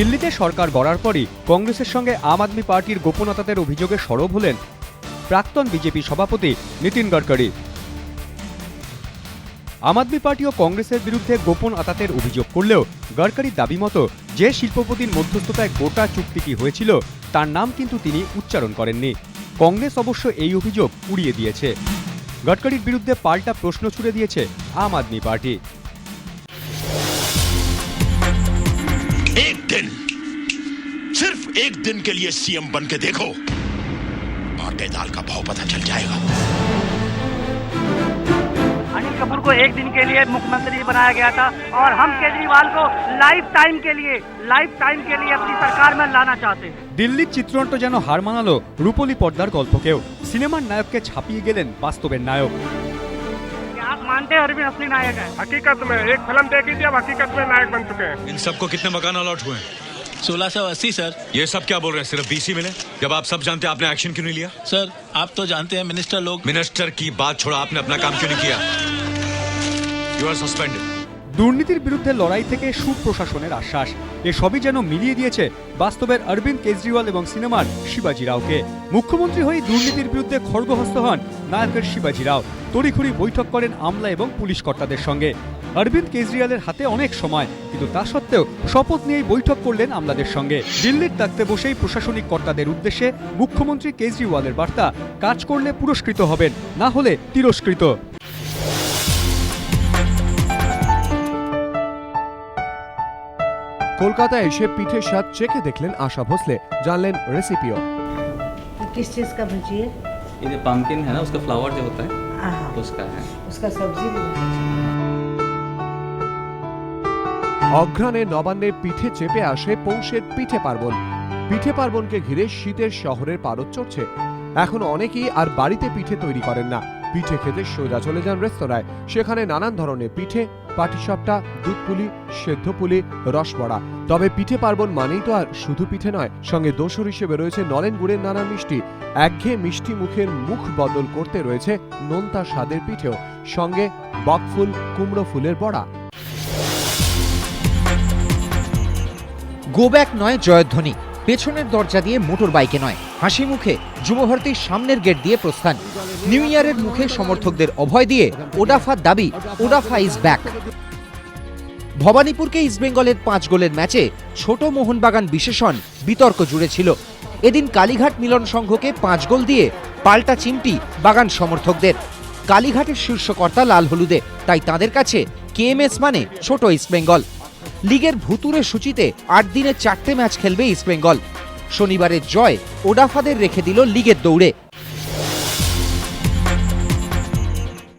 দিল্লিতে সরকার গড়ার পরই কংগ্রেসের সঙ্গে আম আদমি পার্টির গোপনতাতের অভিযোগে সরব হলেন প্রাক্তন বিজেপি সভাপতি নীতিন গডকরি। আম আদমি পার্টি ও কংগ্রেসের বিরুদ্ধে গোপন আতাতের অভিযোগ করলেও গডকারির দাবি মতো যে শিল্পপতির মধ্যস্থতায় গোটা চুক্তিটি হয়েছিল, তার নাম কিন্তু তিনি উচ্চারণ করেননি। কংগ্রেস অবশ্য এই অভিযোগ উড়িয়ে দিয়েছে। গডকারির বিরুদ্ধে পাল্টা প্রশ্ন ছুড়ে দিয়েছে আম আদমি পার্টি। एक दिन के लिए सीएम बन के देखो आटे दाल का भाव पता चल जाएगा अनिल कपूर को एक दिन के लिए मुख्यमंत्री बनाया गया था और हम केजरीवाल को लाइफ टाइम के लिए लाइफ टाइम के लिए अपनी सरकार में लाना चाहते हैं দিল্লির চিত্রনাট্য যেন হার মানালো রূপলী পর্দার গল্পকেও সিনেমার নায়ককে ছাপিয়ে গেলেন বাস্তবের নায়ক क्या आप मानते हैं अरविंद असली नायक है हकीकत में एक फिल्म देखी थी अब हकीकत में नायक बन चुके हैं इन सबको कितने मकान अलॉट हुए हैं सोलह सौ अस्सी सर। ये सब क्या बोल रहे हैं? सिर्फ़ बीसी मिले? जब आप सब जानते हैं आपने एक्शन क्यों नहीं लिया? सर आप तो जानते हैं मिनिस्टर लोग मिनिस्टर की बात छोड़ा आपने अपना काम क्यों नहीं किया? यू आर सस्पेंडेड দুর্নীতির বিরুদ্ধে লড়াই থেকে সুপ্রশাসনের আশ্বাস। এসবই যেন মিলিয়ে দিয়েছে বাস্তবের অরবিন্দ কেজরিওয়াল এবং সিনেমার শিবাজি রাওকে। মুখ্যমন্ত্রী হয়ে দুর্নীতির বিরুদ্ধে খর্গহস্ত হন নায়কের শিবাজি রাও। তড়িঘড়ি বৈঠক করেন আমলা এবং পুলিশ কর্তাদের সঙ্গে। অরবিন্দ কেজরিওয়ালের হাতে অনেক সময়, কিন্তু তা সত্ত্বেও শপথ নিয়েই বৈঠক করলেন আমলাদের সঙ্গে। দিল্লির তাকতে বসেই প্রশাসনিক কর্তাদের উদ্দেশ্যে মুখ্যমন্ত্রী কেজরিওয়ালের বার্তা, কাজ করলে পুরস্কৃত হবেন, না হলে তিরস্কৃত। কলকাতায় এসে পিঠের স্বাদ চেখে দেখলেন আশা ভোসলে জানলেন রেসিপিও किस चीज़ का भुजी है ये जो पम्पकिन है ना उसका फ्लावर जो होता है हाँ उसका है उसका सब्जी भी बहुत अच्छा है। অঘ্রাণে নবান্নে পিঠে চেপে আসে পৌষের পিঠে পার্বণ পিঠে পার্বণকে ঘিরে শীতের শহরের পারদ চড়ছে এখন অনেকেই আর বাড়িতে পিঠে তৈরি করেন না পিঠে খেতে সোজা চলে যান রেস্তোরাঁয়। সেখানে নানান ধরনের পিঠে, পাটিসাপটা দুধ পুলি সেদ্ধ পুলি রসবড়া। তবে পিঠে পার্বণ মানেই তো আর শুধু পিঠে নয়, সঙ্গে দোসর হিসেবে রয়েছে নলেন গুড়ের নানা মিষ্টি। একঘেয়ে মিষ্টি মুখের মুখ বদল করতে রয়েছে নোনতা স্বাদের পিঠেও, সঙ্গে বকফুল, কুমড়ো ফুলের বড়া। গো ব্যাক নয় জয়ধ্বনি, পেছনের দরজা দিয়ে মোটর বাইকে নয়। হাসি মুখে যুবভারতীর সামনের গেট দিয়ে প্রস্থান। নিউ ইয়ারের মুখে সমর্থকদের অভয় দিয়ে ওডাফার দাবি, ওডাফা ইজ ব্যাক ভবানীপুরকে ইস্টবেঙ্গলের পাঁচ গোলের ম্যাচে ছোট মোহনবাগান বিশেষণ বিতর্ক জুড়ে ছিল। এদিন কালীঘাট মিলন সংঘকে পাঁচ গোল দিয়ে পাল্টা চিমটি বাগান সমর্থকদের। কালীঘাটের শীর্ষকর্তা লাল হলুদে, তাই তাদের কাছে কেএমএস মানে ছোট ইস্টবেঙ্গল লিগের ভুতুরে সূচিতে আট দিনে চারটে ম্যাচ খেলবে ইস্টবেঙ্গল শনিবারের জয় ওডাফাদের রেখে দিল লিগের দৌড়ে।